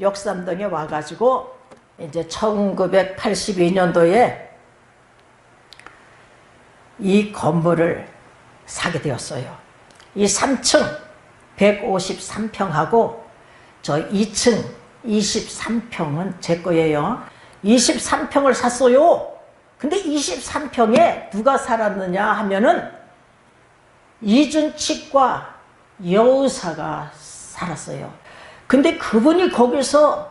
역삼동에 와가지고 이제 1982년도에 이 건물을 사게 되었어요. 이 3층 153평하고 저 2층 23평은 제 거예요. 23평을 샀어요. 근데 23평에 누가 살았느냐 하면은 이준칙과 여우사가 살았어요. 근데 그분이 거기서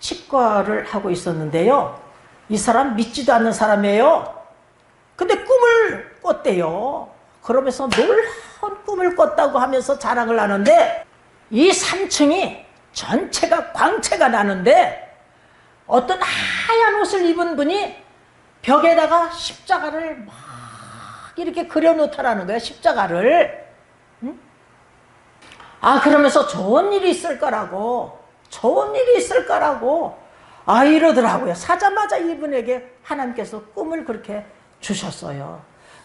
치과를 하고 있었는데요. 이 사람 믿지도 않는 사람이에요. 근데 꿈을 꿨대요. 그러면서 놀라운 꿈을 꿨다고 하면서 자랑을 하는데 이 3층이 전체가 광채가 나는데 어떤 하얀 옷을 입은 분이 벽에다가 십자가를 막 이렇게 그려놓더라는 거야 십자가를 응? 아 그러면서 좋은 일이 있을 거라고. 좋은 일이 있을 거라고. 아 이러더라고요. 사자마자 이분에게 하나님께서 꿈을 그렇게 주셨어요.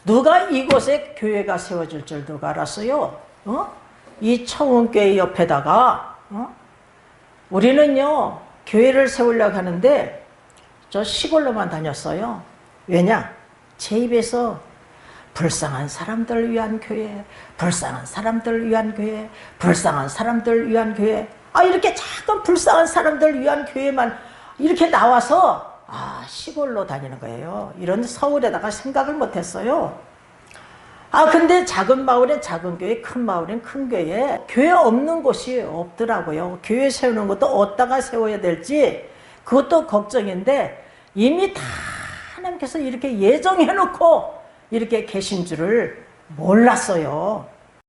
누가 이곳에 교회가 세워질 줄 누가 알았어요. 어? 이 청운교회 옆에다가 어? 우리는요 교회를 세우려고 하는데 저 시골로만 다녔어요. 왜냐? 제 입에서 불쌍한 사람들을 위한 교회, 불쌍한 사람들을 위한 교회, 불쌍한 사람들을 위한 교회. 아, 이렇게 작은 불쌍한 사람들을 위한 교회만 이렇게 나와서 아, 시골로 다니는 거예요. 이런 서울에다가 생각을 못 했어요. 아, 근데 작은 마을엔 작은 교회, 큰 마을엔 큰 교회. 교회 없는 곳이 없더라고요. 교회 세우는 것도 어디다가 세워야 될지 그것도 걱정인데 이미 다 하나님께서 이렇게 예정해 놓고 이렇게 계신 줄을 몰랐어요.